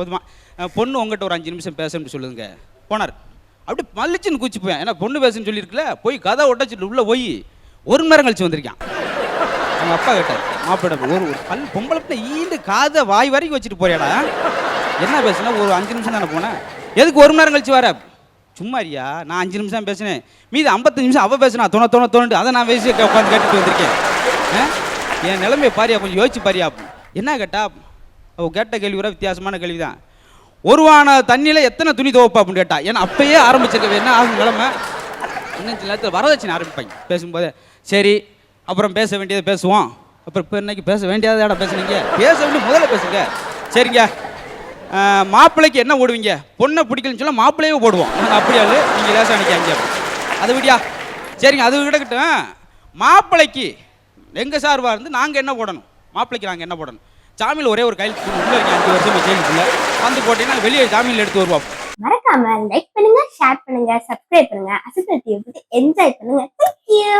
போதுமா? பொண்ணு உங்ககிட்ட ஒரு அஞ்சு நிமிஷம் பேசணும்னு சொல்லுங்க போனார். அப்படி மல்லிச்சுன்னு கூச்சி போவேன். ஏன்னா பொண்ணு பேசுன்னு சொல்லியிருக்குல்ல போய் கதை ஒட்டச்சிட்டு உள்ளே போய் ஒரு மணி நேரம் கழிச்சு வந்திருக்கான். அவங்க அப்பா கேட்டார் மாப்பிட ஒரு ஒரு பல் பொம்பளை ஈந்து ஈண்டு காதை வாய் வரைக்கும் வச்சுட்டு போறியாடா? என்ன பேசுனா? ஒரு அஞ்சு நிமிஷம் தானே போனேன். எதுக்கு ஒரு மணி நேரம் கழிச்சு வர? சும்மா ஐயா நான் அஞ்சு நிமிஷம் பேசினேன். மீது ஐம்பத்தஞ்சு நிமிஷம் அவள் பேசினா தொண தொண தோணுட்டு அதை நான் பேசி உட்காந்து கேட்டுட்டு வந்திருக்கேன். என் நிலைமையை பாரியா கொஞ்சம் யோசிச்சு பாரியா? என்ன கேட்டா அவள் கேட்ட கேள்வி கூட வித்தியாசமான கேள்வி தான் ஒருவான தண்ணியில் எத்தனை துணி துவப்பா அப்படின்னு கேட்டா ஏன்னா அப்பயே ஆரம்பிச்சிருக்க என்ன ஆகும் நிலைமை? இன்னும் சில நேரத்தில் வரதட்சணை ஆரம்பிப்பாங்க. பேசும்போது சரி அப்புறம் பேச வேண்டியதை பேசுவோம். அப்புறம் இப்போ இன்னைக்கு பேச வேண்டியதை பேசுனீங்க? பேச வேண்டிய முதல்ல பேசுங்க. சரிங்க. மாப்பிள்ளைக்கு என்ன போடுவீங்க? பொண்ணை பிடிக்கலன்னு சொல்ல மாப்பிள்ளையே போடுவோம். நாங்கள் அப்படியா நீங்கள் லேசாக நினைக்காங்க அது விடியா. சரிங்க அது கிட்டக்கிட்ட மாப்பிள்ளைக்கு எங்கள் சார்பாக இருந்து நாங்கள் என்ன போடணும்? மாப்பிள்ளைக்கு நாங்கள் என்ன போடணும்? ஜாமீன் ஒரே ஒரு கையில் உள்ள இருக்கேன் அஞ்சு வருஷம் ஜெயிலுக்குள்ள வந்து போட்டீங்கன்னா வெளியே ஜாமீன் எடுத்து வருவோம். மறக்காம லைக் பண்ணுங்க ஷேர் பண்ணுங்க சப்ஸ்கிரைப் பண்ணுங்க. அசத்தல் டிவி என்ஜாய் பண்ணுங்க. Thank you